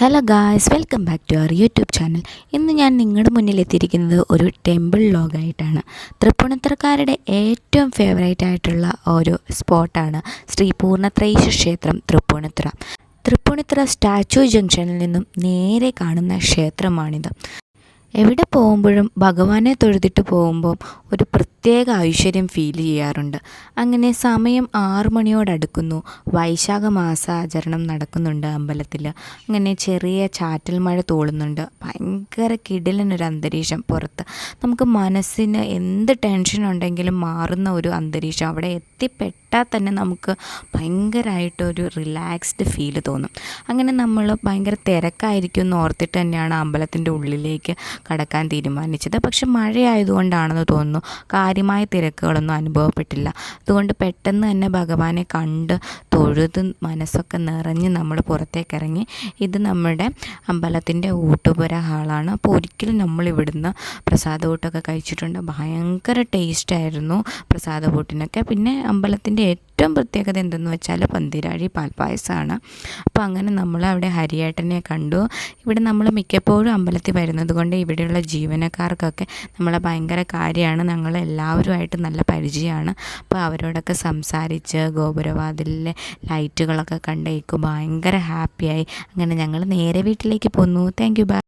Hello guys welcome back to our YouTube channel ഇന്ന് ഞാൻ നിങ്ങളുടെ മുന്നിൽ എത്തിയിരിക്കുന്നത് ഒരു ടെമ്പിൾ ലോഗായിട്ടാണ് തൃപ്പൂണിത്തറക്കാരുടെ ഏറ്റവും ഫേവറേറ്റ് ആയിട്ടുള്ള ഒരു സ്പോട്ടാണ് ശ്രീ പൂർണത്രയീശ ക്ഷേത്രം തൃപ്പൂണിത്തുറ. തൃപ്പൂണിത്തുറ സ്റ്റാച്യു ജംഗ്ഷനിൽ നിന്നും നേരെ കാണുന്ന ക്ഷേത്രമാണിത്. എവിടെ പോകുമ്പോഴും ഭഗവാനെ തൊഴുതിട്ട് പോകുമ്പോൾ ഒരു പ്രത്യേക ഐശ്വര്യം ഫീൽ ചെയ്യാറുണ്ട്. അങ്ങനെ സമയം ആറു മണിയോടടുക്കുന്നു വൈശാഖ മാസാചരണം നടക്കുന്നുണ്ട് അമ്പലത്തിൽ അങ്ങനെ ചെറിയ ചാറ്റൽ മഴ തോളുന്നുണ്ട്. ഭയങ്കര കിടിലനൊരു അന്തരീക്ഷം പുറത്ത്. നമുക്ക് മനസ്സിന് എന്ത് ടെൻഷൻ ഉണ്ടെങ്കിലും മാറുന്ന ഒരു അന്തരീക്ഷം. അവിടെ എത്തിപ്പെട്ടാൽ തന്നെ നമുക്ക് ഭയങ്കരമായിട്ടൊരു റിലാക്സ്ഡ് ഫീൽ തോന്നും. അങ്ങനെ നമ്മൾ ഭയങ്കര തിരക്കായിരിക്കും എന്ന് ഓർത്തിട്ട് തന്നെയാണ് അമ്പലത്തിന്റെ ഉള്ളിലേക്ക് കടക്കാൻ തീരുമാനിച്ചത്. പക്ഷെ മഴയായതുകൊണ്ടാണെന്ന് തോന്നുന്നു. കാര്യമായ തിരക്കുകളൊന്നും അനുഭവപ്പെട്ടില്ല. അതുകൊണ്ട് പെട്ടെന്ന് തന്നെ ഭഗവാനെ കണ്ട് തൊഴുത് മനസ്സൊക്കെ നിറഞ്ഞ് നമ്മൾ പുറത്തേക്ക് ഇറങ്ങി ഇത് നമ്മുടെ അമ്പലത്തിന്റെ ഊട്ടുപുര ഹാളാണ്. അപ്പോൾ ഒരിക്കലും നമ്മൾ ഇവിടുന്ന് പ്രസാദ ഊട്ടൊക്കെ കഴിച്ചിട്ടുണ്ട്. ഭയങ്കര ടേസ്റ്റായിരുന്നു പ്രസാദ ഊട്ടിനൊക്കെ പിന്നെ അമ്പലത്തിന്റെ ഏറ്റവും പ്രത്യേകത എന്തെന്ന് വെച്ചാൽ പന്തിരാഴി പാൽപ്പായസമാണ് അപ്പോൾ അങ്ങനെ നമ്മൾ അവിടെ ഹരിയേട്ടനെ കണ്ടു. ഇവിടെ നമ്മൾ മിക്കപ്പോഴും അമ്പലത്തിൽ വരുന്നത് കൊണ്ട് ഇവിടെയുള്ള ജീവനക്കാർക്കൊക്കെ നമ്മളെ ഭയങ്കര കാര്യമാണ്. ഞങ്ങൾ എല്ലാവരുമായിട്ട് നല്ല പരിചയമാണ്. അപ്പോൾ അവരോടൊക്കെ സംസാരിച്ച് ഗോപുരവാതിലിലെ ലൈറ്റുകളൊക്കെ കണ്ടേക്കും. ഭയങ്കര ഹാപ്പിയായി. അങ്ങനെ ഞങ്ങൾ നേരെ വീട്ടിലേക്ക് പോന്നു. Thank you by